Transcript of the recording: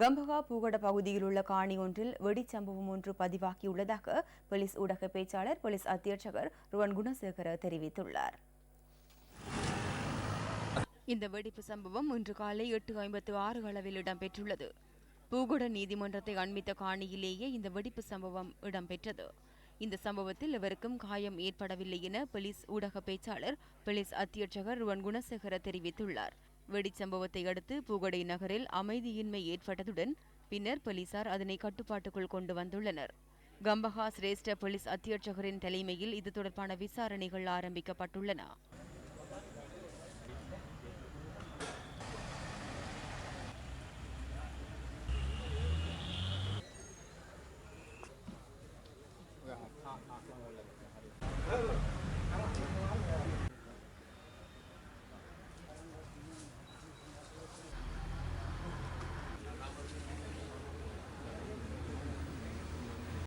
கம்பகா பூகட பகுதியில் உள்ள காணி ஒன்றில் வெடிச்சம்பவம் ஒன்று பதிவாகியுள்ளதாக போலீஸ் ஊடக பேச்சாளர் போலீஸ் அத்தியட்சகர் ருவன் குணசேகர தெரிவித்துள்ளார். இந்த வெடிப்பு சம்பவம் இன்று காலை எட்டு ஐம்பத்து ஆறு அளவில் இடம்பெற்றுள்ளது. பூகுட நீதிமன்றத்தை அண்மித்த காணியிலேயே இந்த வெடிப்பு சம்பவம் இடம்பெற்றது. இந்த சம்பவத்தில் எவருக்கும் காயம் ஏற்படவில்லை என போலீஸ் ஊடக பேச்சாளர் போலீஸ் அத்தியட்சகர் ருவன் குணசேகர தெரிவித்துள்ளார். வெடிச்சம்பவத்தை அடுத்து பூகடை நகரில் அமைதியின்மை ஏற்பட்டதுடன் பின்னர் போலீசார் அதனை கட்டுப்பாட்டுக்குள் கொண்டு வந்துள்ளனர். கம்பஹா சிரேஷ்ட போலீஸ் அத்தியட்சகரின் தலைமையில் இது தொடர்பான விசாரணைகள் ஆரம்பிக்கப்பட்டுள்ளன.